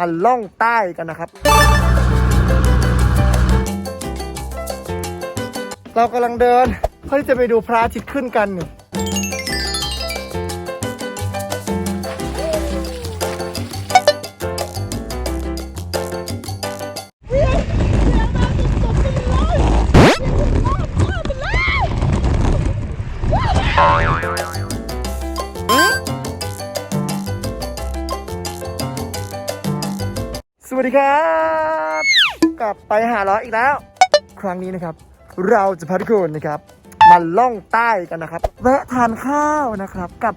มาล่องใต้กันนะครับ เรากำลังเดินเพื่อที่จะไปดูพระอาทิตย์ขึ้นกันนี่ วัสดีครับ กลับไปหาล้ออีกแล้ว ครั้งนี้นะครับ เราจะพาทุกคนนะครับมาล่องใต้กันนะครับแวะทานข้าวนะครับ กับ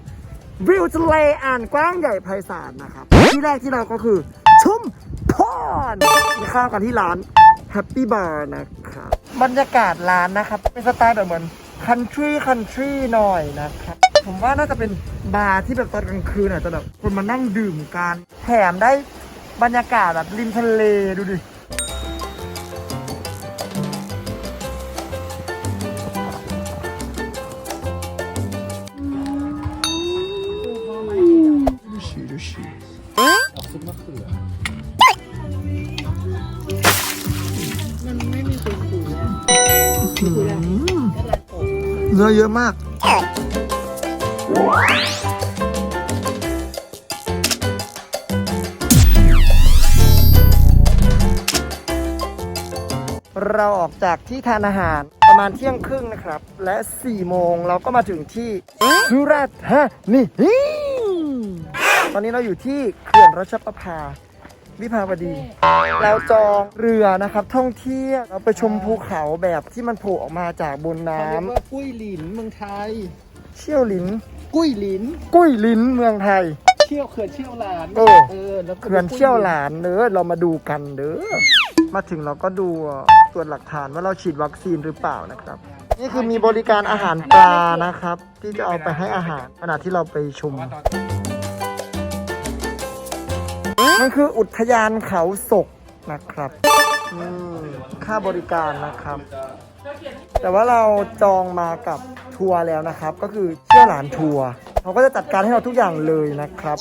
วิวทะเลอ่านกว้างใหญ่ไพศาลนะครับ ที่แรกที่เราก็คือ ชุมพรมีข้าวกันที่ร้าน Happy Bar นะครับบรรยากาศร้านนะครับ เป็นสไตล์แบบเหมือน country country หน่อยนะครับผมว่าน่าจะเป็นบาร์ที่แบบตอนกลางคืนอาจจะแบบคนมานั่งดื่มกันแถมได้ บรรยากาศแบบริมทะเลดูดิดูฉีดูฉีออกซุปมะเขือเนื้อเยอะมาก เราออกจากที่ทานอาหารประมาณเที่ยงครึ่งนะครับ และ 4 โมงเราก็มาถึงที่สุราษฎร์ธานีตอนนี้เราอยู่ที่เขื่อนรัชประภาวิภาวดี เราจองเรือนะครับท่องเที่ยวเราไปชมภูเขาแบบที่มันโผล่ออกมาจากบนน้เขาเรียกว่ากุ้ยหลินเมืองไทยำเชี่ยวหลิน กุ้ยหลิน กุ้ยลิ้นเมืองไทย เชี่ยวเขื่อนเชี่ยวหลานโอ้เออแล้วก็เขื่อนเชี่ยวหลานเด้อเรามาดูกันเด้อมาถึงเราก็ดู ตรวจหลักฐานว่าเราฉีดวัคซีนหรือเปล่านะครับ นี่คือมีบริการอาหารปลานะครับ ที่จะเอาไปให้อาหารขณะที่เราไปชมมันคืออุทยานเขาศกนะครับค่าบริการนะครับ แต่ว่าเราจองมากับทัวร์แล้วนะครับ ก็คือเชี่ยวหลานทัวร์เขาก็จะจัดการให้เราทุกอย่างเลยนะครับ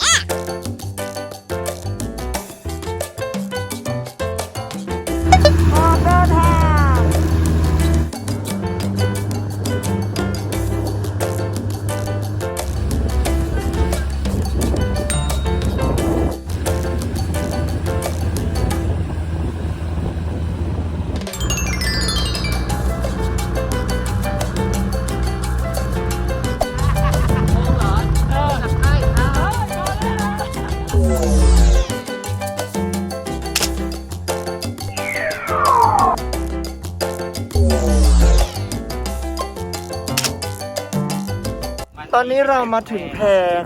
นนี้เรามาถึงแพ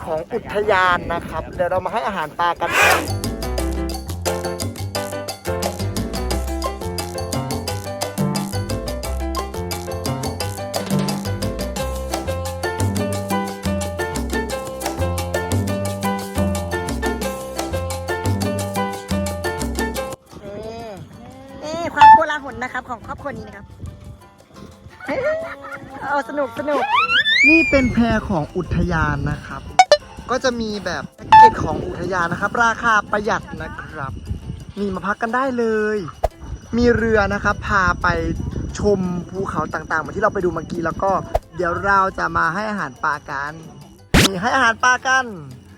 ของอุทยานนะครับ เดี๋ยวเรามาให้อาหารปลากัน ของอุทยานนะครับ ก็จะมีแบบแพ็กเกจของอุทยานนะครับ ราคาประหยัดนะครับ มีมาพักกันได้เลย มีเรือนะครับ พาไปชมภูเขาต่างๆเหมือนที่เราไปดูเมื่อกี้แล้วก็เดี๋ยวเราจะมาให้อาหารปลากันนี่ให้อาหารปลากัน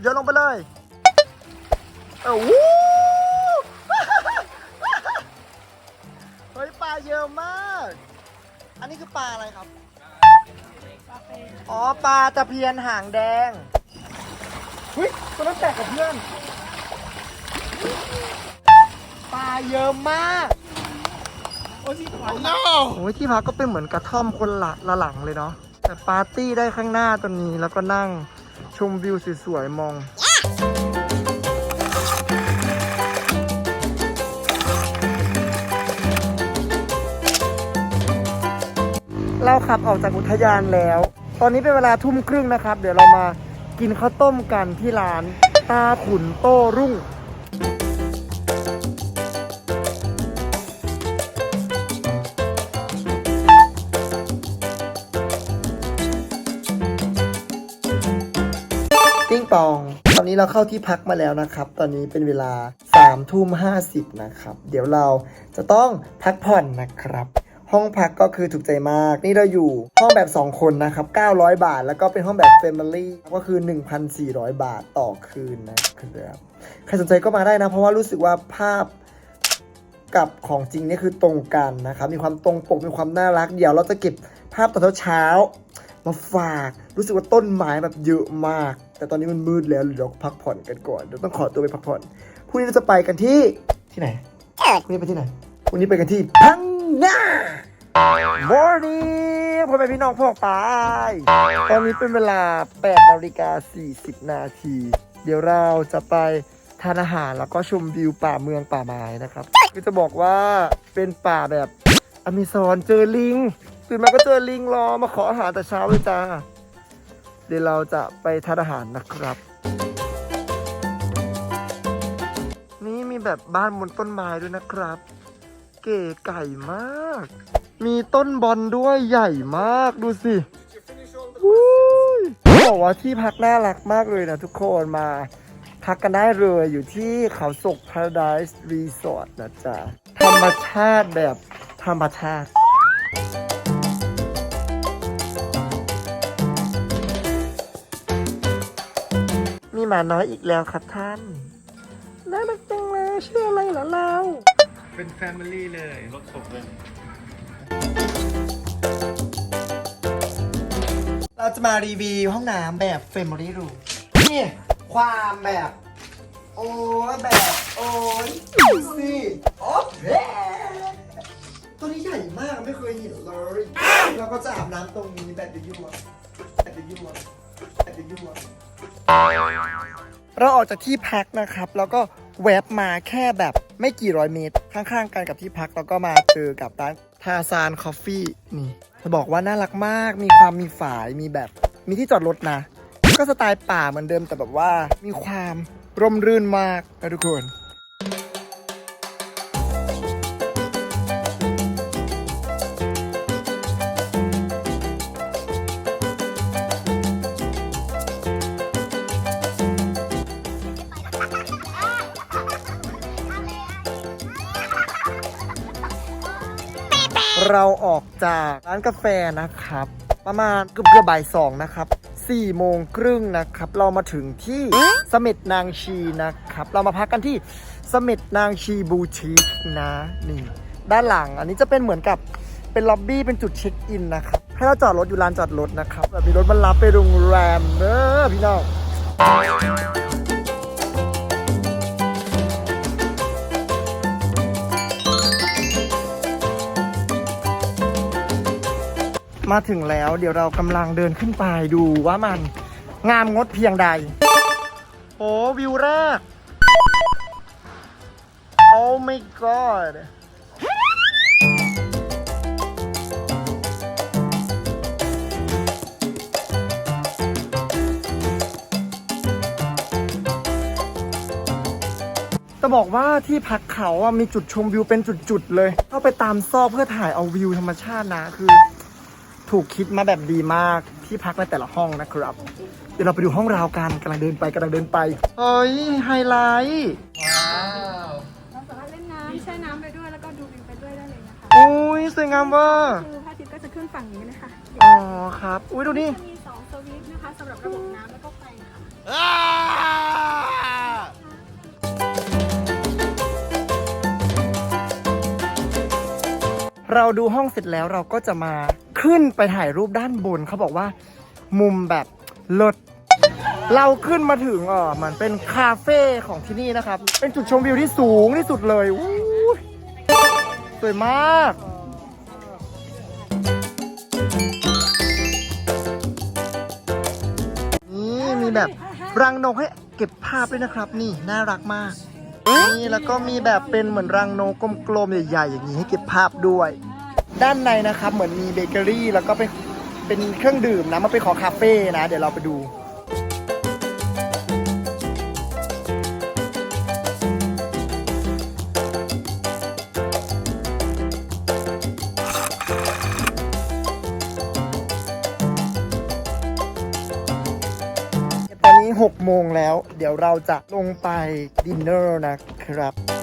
โยนลงไปเลยเออวู้เฮ้ยปลาเยอะมาก อันนี้คือปลาอะไรครับ อ๋อปลาตะเพียนหางแดงเฮ้ยตัวนั้นแตกกับเพื่อนปลาเยอะมากโอ้ยที่ขวัญโอ้ยที่พักก็เป็นเหมือนกระท่อมคนละละหลังเลยเนาะแต่ปาร์ตี้ได้ข้างหน้าตรงนี้แล้วก็นั่งชมวิวสวยๆมองเราขับออกจากอุทยานแล้ว ตอนนี้เป็นเวลาทุ่มครึ่งนะครับ เดี๋ยวเรามากินข้าวต้มกันที่ร้านตาขุนโต้รุ่ง ติ้งปอง ตอนนี้เราเข้าที่พักมาแล้วนะครับ ตอนนี้เป็นเวลา3ามทุ่มห้นะครับ เดี๋ยวเราจะต้องพักผ่อนนะครับ ห้องพักก็คือถูกใจมาก นี่เราอยู่ห้องแบบ 2 คนนะครับ 900 บาท แล้วก็เป็นห้องแบบ Family ก็คือ 1,400 บาทต่อคืนนะครับใครสนใจก็มาได้นะ เพราะว่ารู้สึกว่าภาพกับของจริงนี่คือตรงกันนะครับ มีความตรงปก มีความน่ารัก เดี๋ยวเราจะเก็บภาพตอนเช้ามาฝาก รู้สึกว่าต้นไม้แบบเยอะมาก แต่ตอนนี้มันมืดแล้วเดี๋ยวพักผ่อนกันก่อน เดี๋ยวต้องขอตัวไปพักผ่อนพรุ่งนี้เราจะไปกันที่ที่ไหนพรุ่งนี้ไปที่ไหนพรุ่งนี้ไปกันที่พัง งา Morning พ่อแม่พี่น้องพ่อปายตอนนี้เป็นเวลา8นาฬิกา40 นาที เดี๋ยวเราจะไปทานอาหารแล้วก็ชมวิวป่าเมืองป่าไม้นะครับก็จะบอกว่าเป็นป่าแบบอเมซอนเจอลิงตื่นมาก็เจอลิงรอมาขออาหารแต่เช้าเลยจ้า เดี๋ยวเราจะไปทานอาหารนะครับ นี่มีแบบบ้านบนต้นไม้ด้วยนะครับ ก๋ไก่มาก มีต้นบอลด้วยใหญ่มากดูสิวุ้ยบอกว่าที่พักน่ารักมากเลยนะทุกคนมาพักกันได้เลยอยู่ที่เขาศก Paradise Resort นะจ๊ะ ธรรมชาติแบบธรรมชาติมีหมาน้อยอีกแล้วครับท่าน น่ารักจังเลยชื่ออะไรเหรอเรา เป็นแฟมิลี่เลย รถศพเลยเราจะมารีวิวห้องน้ำแบบเฟม i รี่รูนี่ความแบบ โอ้ยแบบ โอ้ยดูสิโอ้แหตัวนี้ใหญ่มากไม่เคยเห็นเลยเราก็จะอาบน้ำตรงนี้แบบยั่วๆแบบยั่วๆแบบยั่วๆเราออกจากที่พักนะครับ แล้วก็ แวบมาแค่แบบไม่กี่ร้อยเมตร ข้างๆกันกับที่พักแล้วก็มาเจอกับร้านทาซานคอฟฟี่นี่จะบอกว่าน่ารักมาก มีความมีฝายมีแบบมีที่จอดรถนะ ก็สไตล์ป่าเหมือนเดิมแต่แบบว่ามีความร่มรื่นมากนะทุกคน เราออกจากร้านกาแฟนะครับ ประมาณเกือบเกือบบ่ายสองนะครับ4โมงครึ่งนะครับ เรามาถึงที่เสม็ดนางชีนะครับ เรามาพักกันที่เสม็ดนางชีบูชิกนะนี่ด้านหลังอันนี้จะเป็นเหมือนกับเป็นล็อบบี้เป็นจุดเช็คอินนะครับให้เราจอดรถอยู่ลานจอดรถนะครับแบบมีรถมารับไปโรงแรมเด้อพี่น้อง มาถึงแล้วเดี๋ยวเรากำลังเดินขึ้นไปดูว่ามันงามงดเพียงใด โอ้วิวแรก โอ้ my god จะบอกว่าที่พักเขาอะมีจุดชมวิวเป็นจุดๆเลย เข้าไปตามซอกเพื่อถ่ายเอาวิวธรรมชาตินะคือ ถูกคิดมาแบบดีมากที่พักในแต่ละห้องนะครับ เดี๋ยวเราไปดูห้องราวกันกำลังเดินไปกำลังเดินไปเฮ้ยไฮไลท์ว้าวเราสามารถเล่นน้ำแช่น้ำไปด้วย แล้วก็ดูวิวไปด้วยได้เลยนะคะ อุ้ยสวยงามเว่าคือพระอาทิตย์ก็จะขึ้นฝั่งนี้เลยค่ะอ๋อครับ อุ้ยดูนี่จะมีสองสวิตช์นะคะสำหรับระบบน้ำแล้วก็ไฟค่ะเราดูห้องเสร็จแล้วเราก็จะมา ขึ้นไปถ่ายรูปด้านบนเขาบอกว่า มุมแบบเลิศเราขึ้นมาถึงอ่อมันเป็นคาเฟ่ของที่นี่นะครับ เป็นจุดชมวิวที่สูงที่สุดเลยอู้ยสวยมาก นี่มีแบบรังนกให้เก็บภาพด้วยนะครับนี่น่ารักมาก นี่แล้วก็มีแบบเป็นเหมือนรังนกกลมๆใหญ่ๆอย่างนี้ให้เก็บภาพด้วย ด้านในนะครับ เหมือนมีเบเกอรี่ แล้วก็เป็นเป็นเครื่องดื่มนะมาเป็นของคาเฟ่นะ เดี๋ยวเราไปดูตอนนี้6โมงแล้ว เดี๋ยวเราจะลงไปดินเนอร์นะครับ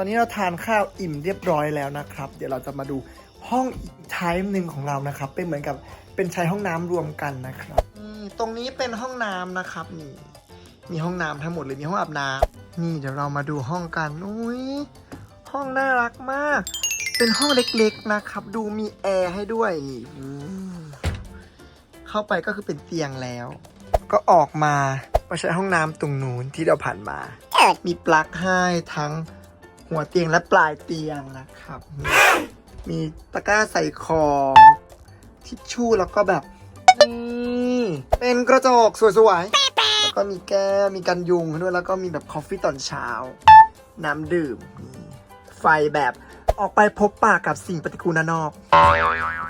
ตอนนี้เราทานข้าวอิ่มเรียบร้อยแล้วนะครับ เดี๋ยวเราจะมาดูห้องอีกไทป์หนึ่งของเรานะครับ เป็นเหมือนกับเป็นใช้ห้องน้ำรวมกันนะครับนี่ตรงนี้เป็นห้องน้ำนะครับนี่มีห้องน้ำทั้งหมดเลยมีห้องอาบน้ำนี่เดี๋ยวเรามาดูห้องกันอุ้ยห้องน่ารักมาก เป็นห้องเล็กๆนะครับ ดูมีแอร์ให้ด้วยนี่อืมเข้าไปก็คือเป็นเตียงแล้ว ก็ออกมามาใช้ห้องน้ำตรงนู้นที่เราผ่านมา มีปลั๊กให้ทั้ง หัวเตียงและปลายเตียงนะครับ มีตะกร้าใส่ของทิชชู่แล้วก็แบบนี่เป็นกระจกสวยๆแล้วก็มีแก้วมีกันยุงด้วยแล้วก็มีแบบคอฟฟี่ตอนเช้า น้ำดื่มไฟแบบออกไปพบปากกับสิ่งปฏิกูลนนอก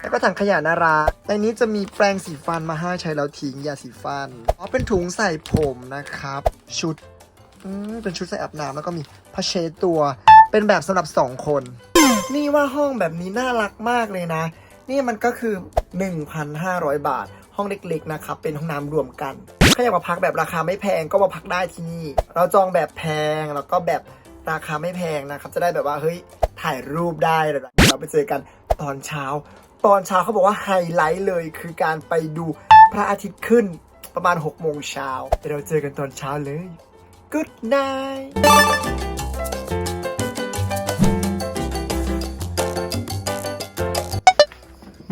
แล้วก็ถังขยะนาราในนี้จะมีแปรงสีฟันมาให้ใช้แล้วทิ้งยาสีฟัน อ๋อ เป็นถุงใส่ผมนะครับ ชุด เป็นชุดใส่อาบน้ำแล้วก็มีผ้าเช็ดตัว เป็นแบบสำหรับสองคน นี่ว่าห้องแบบนี้น่ารักมากเลยนะ นี่มันก็คือ 1,500 บาท ห้องเล็กๆนะครับ เป็นห้องน้ำรวมกัน ถ้าอยากมาพักแบบราคาไม่แพงก็มาพักได้ที่นี่ เราจองแบบแพงแล้วก็แบบราคาไม่แพงนะครับ จะได้แบบว่าเฮ้ยถ่ายรูปได้เลยเราไปเจอกันตอนเช้า ตอนเช้าเขาบอกว่าไฮไลท์เลยคือการไปดูพระอาทิตย์ขึ้นประมาณ6โมงเช้าเดี๋ยวเราเจอกันตอนเช้าเลย Good night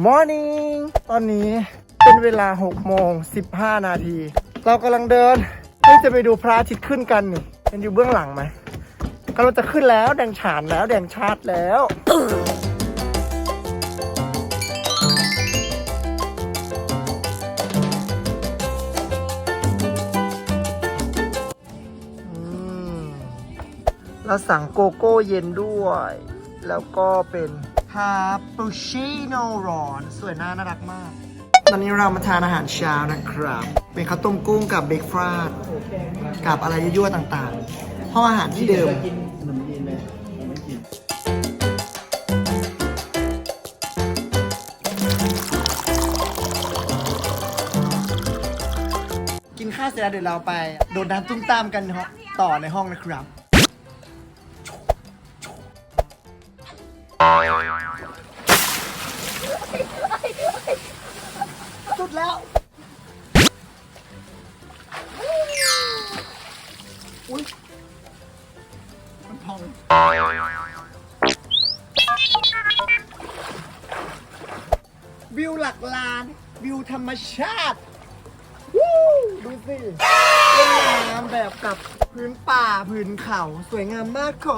มอร์นิ่งตอนนี้เป็นเวลา6โมง15 นาที เรากำลังเดินเพื่อจะไปดูพระอาทิตย์ขึ้นกันนี่เห็นอยู่เบื้องหลังไหมกำลังจะขึ้นแล้วแดงฉานแล้วแดงชาดแล้วเราสั่งโกโก้เย็นด้วย แล้วก็เป็น คาปูชิโน่ร้อน สวยน่าน่ารักมาก ตอนนี้เรามาทานอาหารเช้านะครับ เป็นข้าวต้มกุ้งกับเบรกฟราดกับอะไรยั่วๆต่างๆ ห้องอาหารที่เดิม กินข้าวเสร็จแล้วเดี๋ยวเราไป โดดน้ำตุ้มตามกันต่อในห้องนะครับ สุดแล้ว อุ้ยมันพอง วิวหลักล้าน วิวธรรมชาติ วู้ดูสิเล่นน้ำแบบกับพื้นป่าพื้นเขาสวยงามมากค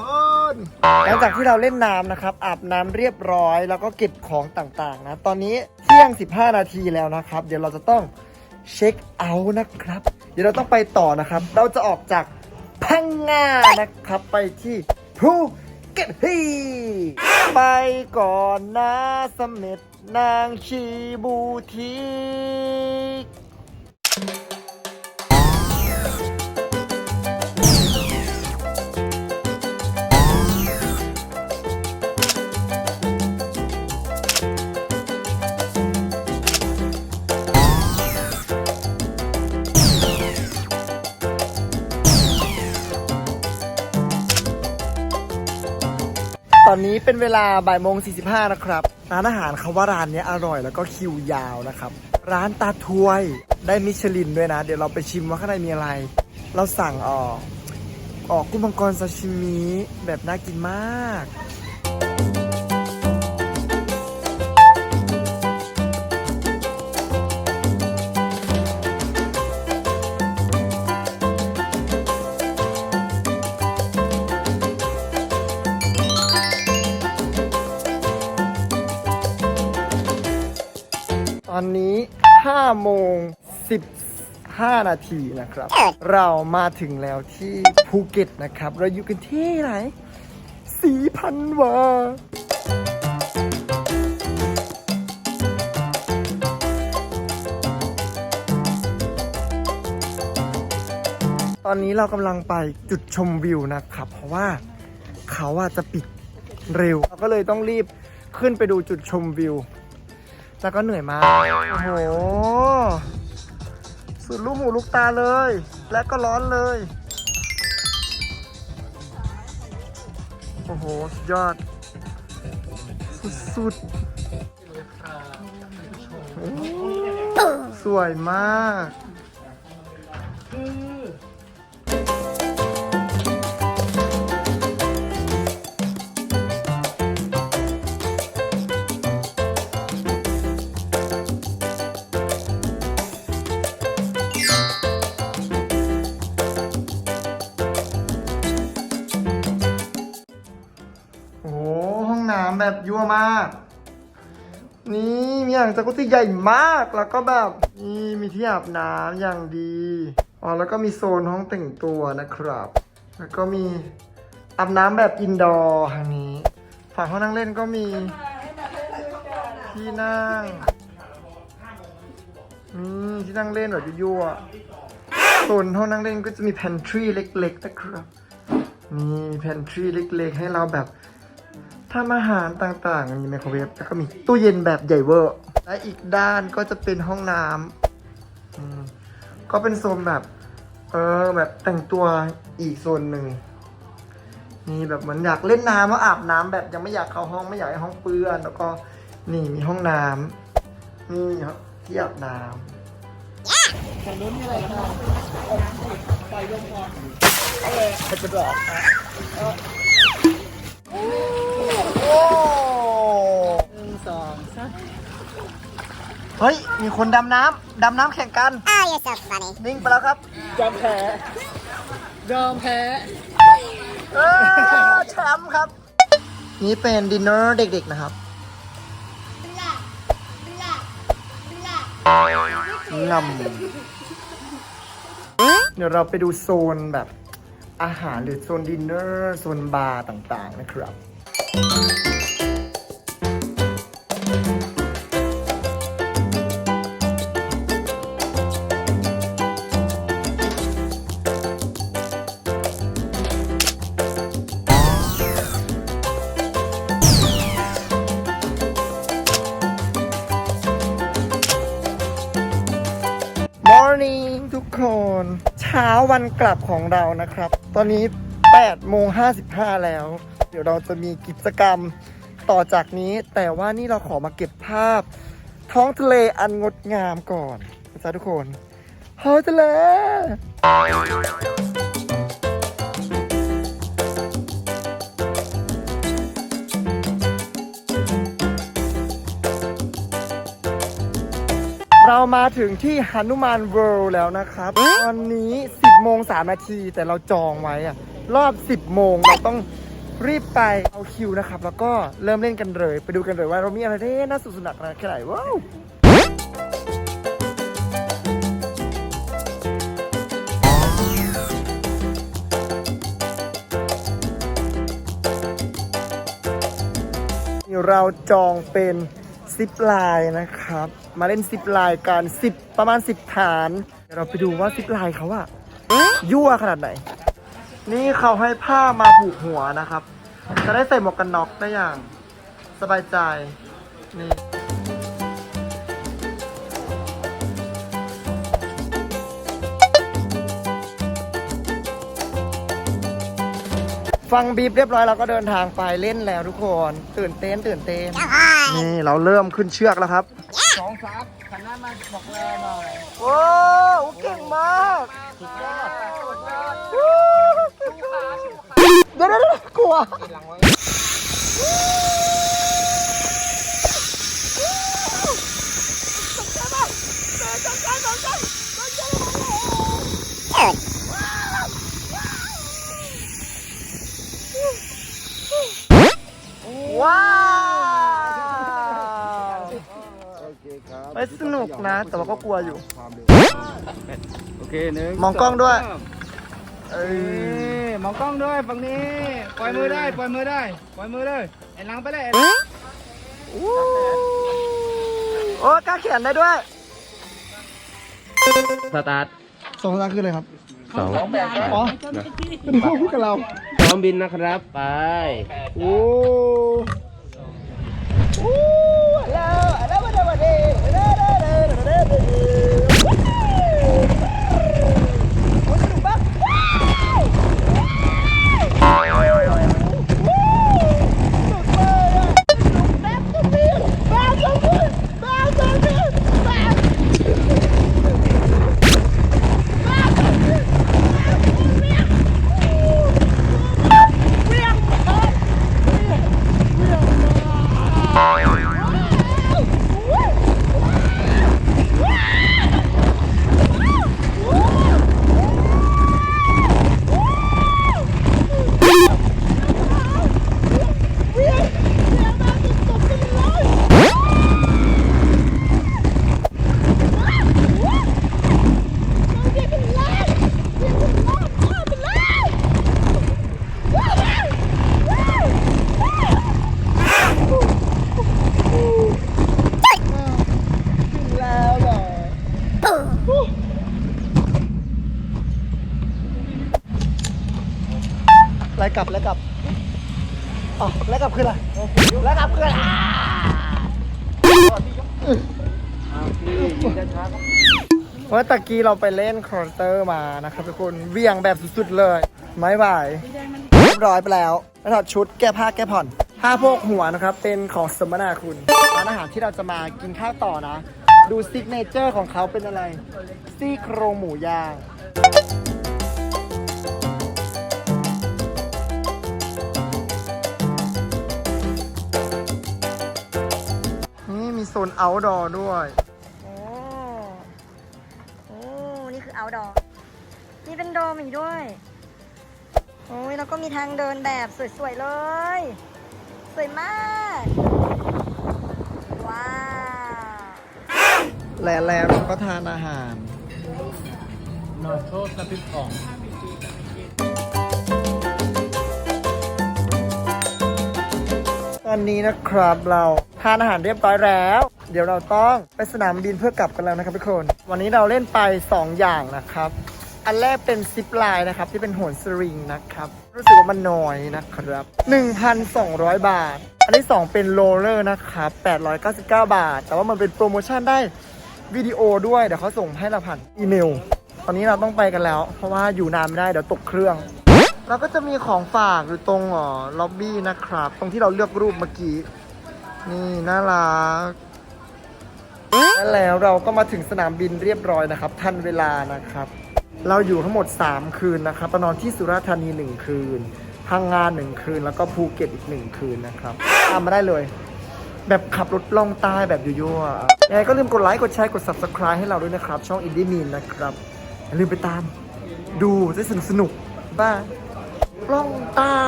นหลังจากที่เราเล่นน้ำนะครับ อาบน้ำเรียบร้อย แล้วก็เก็บของต่างๆนะ ตอนนี้ เที่ยง 15 นาทีแล้วนะครับ เดี๋ยวเราจะต้องเช็คเอาท์นะครับ เดี๋ยวเราต้องไปต่อนะครับ เราจะออกจากพังงานะครับไปที่ภูเก็ตฮีไปก่อนนะสมเด็จนางชีบูทิก นี้เป็นเวลาบ่ายโมง45นะครับ ร้านอาหารคาว่าร้านนี้อร่อยแล้วก็คิวยาวนะครับ ร้านตาทวยได้มิชลินด้วยนะ เดี๋ยวเราไปชิมว่าข้างในมีอะไร เราสั่งออกออกกุ้งมังกรซาชิมิแบบน่ากินมาก อนนี้5โมง15 นาทีนะครับ เรามาถึงแล้วที่ภูเก็ตนะครับ เราอยู่กันที่ไหนสีพันวาตอนนี้เรากำลังไปจุดชมวิวนะครับ เพราะว่าเขาอาจจะปิดเร็ว เราก็เลยต้องรีบขึ้นไปดูจุดชมวิว แล้วก็เหนื่อยมาก โอ้โห สุดลูกหูลูกตาเลย และก็ร้อนเลย โอ้โห สุดยอด สุดๆโอ้สวยมาก แบบยั่วมาก นี่มีอ่างจากุซใหญ่มากแล้วก็แบบนี่มีที่อาบน้ำอย่างดีอ๋อแล้วก็มีโซนห้องแต่งตัวนะครับ แล้วก็มีอาบน้ำแบบอินดอร์ทางนี้ฝั่งห้องนั่งเล่นก็มีที่นั่งนี่ที่นั่งเล่นแบบยั่วๆโซนห้องนั่งเล่นก็จะมี pantry เล็กๆนะครับมีแพนทรีเล็กๆ ให้เราแบบ ทำอาหารต่างๆ มีไมโครเวฟแล้วก็มีตู้เย็นแบบใหญ่เวอร์ และอีกด้านก็จะเป็นห้องน้ำอืมก็เป็นโซนแบบ เออแบบแต่งตัวอีกโซนหนึ่งนี่แบบเหมือนอยากเล่นน้ำว่าอาบน้ำแบบยังไม่อยากเข้าห้องไม่อยากให้ห้องเปื้อน แล้วก็นี่มีห้องน้ำนี่ที่อาบน้ำจะบอกโอ้ หนึ่งสองสามเฮ้ย มีคนดำน้ำดำน้ำแข่งกัน Oh you're so funny นิ่งไปแล้วครับยอมแพ้ยอมแพ้เออแชมป์ครับ นี่เป็นดินเนอร์เด็กๆนะครับงำเดี๋ยวเราไปดูโซนแบบอาหารหรือโซนดินเนอร์ โซนบาร์ต่างๆนะครับ คน เช้าวันกลับของเรานะครับ ตอนนี้8โมง55 แล้ว เดี๋ยวเราจะมีกิจกรรมต่อจากนี้ แต่ว่านี่เราขอมาเก็บภาพ ท้องทะเลอันงดงามก่อนนะจ๊ะทุกคนท้ยทะเล เรามาถึงที่ฮนุมานเวิลด์แล้วนะครับ ตอนนี้ 10โมง3นาทีแต่เราจองไว้อะรอบ 10โมงเราต้องรีบไปเอาคิวนะครับ แล้วก็เริ่มเล่นกันเลย ไปดูกันเลยว่าเรามีอะไรที่น่าสนุกสนานแค่ไหนว้าวเราจองเป็น ซิปไลน์นะครับ มาเล่นซิปไลน์กันสิบประมาณสิบฐาน เดี๋ยวเราไปดูว่าซิปไลน์เขาอะยั่วขนาดไหน นี่เขาให้ผ้ามาผูกหัวนะครับ จะได้ใส่หมวกกันน็อกได้อย่าง สบายใจ นี่ ฟังบีบเรียบร้อยเราก็เดินทางไปเล่นแล้วทุกคน ตื่นเต้นตื่นเต้นนี่เราเริ่มขึ้นเชือกแล้วครับสองสามขันหน้ามาบอกแลหน่อยโอ้โหเก่งมากเดี๋ยวเดี๋ยวเดี๋ยวกลัวว้ โอเคครับไปสนุกนะ แต่ว่าก็กลัวอยู่ความเร็วเคหนึ่งมองกล้องด้วย สามเอ้ยนี่มองกล้องด้วยฝั่งนี้ ปล่อยมือได้ ปล่อยมือได้ ปล่อยมือเลยไอ้หลังไปเลยอู้โอ้กล้าเขียนได้ด้วย สตาร์ทสองสตาร์คืออะไรครับ สองอ๋อเป็นพ่อพูดกับเรา พร้อมบินนะครับ ไป โอ้โอ้แล้วแล้วมาเดี๋ยวมาเดี๋ยวเดี๋ยวเดี๋ยวเดี๋ยวเดี๋ยวเดี๋ยวโอ้ยสนุกมากว้าวว้าวว้าวว้าวสนุกเลยอะสนุกแบบสุดฤทธิ์แบบสุดฤทธิ์แบบสุดฤทธิ์แบบเวียงเอ้ย แล้วเหรอไล่กลับไล่กลับอ๋อไล่กลับคืออะไรไล่กลับคืออะไร เพราะตะกี้เราไปเล่นคอร์เตอร์มานะครับทุกคนเวียงแบบสุดๆเลย ไม่ไหวเรียบร้อยไปแล้วแล้วถอดชุดแก้ผ้าแก้ผ่อนผ้าโพกหัวนะครับ เป็นของสมนาคุณร้านอาหารที่เราจะมากินข้าวต่อนะ ดูซิกเนเจอร์ของเขาเป็นอะไร ซี่โครงหมูย่างนี่มีโซนอ outdoor ด้วย นี่คือ outdoor นี่เป็นโดมอีกด้วย โอ้ยแล้วก็มีทางเดินแบบสวยๆเลย สวยมาก ว้าวและแล้วเราก็ทานอาหาร นอโทษสปิปของตอนนี้นะครับเราทานอาหารเรียบร้อยแล้ว เดี๋ยวเราต้องไปสนามบินเพื่อกลับกันแล้วนะครับทุกคน วันนี้เราเล่นไป 2 อย่างนะครับ อันแรกเป็นซิปไลน์นะครับที่เป็นโหนสริงนะครับ รู้สึกว่ามันน้อยนะครับ 1,200 บาท อันที่ 2 เป็นโรลเลอร์นะครับ899 บาท แต่ว่ามันเป็นโปรโมชั่นได้วิดีโอด้วย เดี๋ยวเขาส่งให้เราผ่านอีเมล ตอนนี้เราต้องไปกันแล้ว เพราะว่าอยู่นานไม่ได้เดี๋ยวตกเครื่องเราก็จะมีของฝากอยู่ตรงอ๋อล็อบบี้นะครับ ตรงที่เราเลือกรูปเมื่อกี้ นี่น่ารัก และแล้วเราก็มาถึงสนามบินเรียบร้อยนะครับ ทันเวลานะครับ เราอยู่ทั้งหมด 3 คืนนะครับนอนที่สุราษฎร์ธานี 1 คืนพังงาน1คืนแล้วก็ภูเก็ตอีก1คืนนะครับตามมาได้เลย แบบขับรถล่องใต้แบบยั่วๆยังไงก็ลืมกดไลค์กดแชร์กด subscribe ให้เราด้วยนะครับ ช่องอินดี้มีนนะครับ อย่าลืมไปตาม ดูจะสนุกสนุกบ้าล่องใต้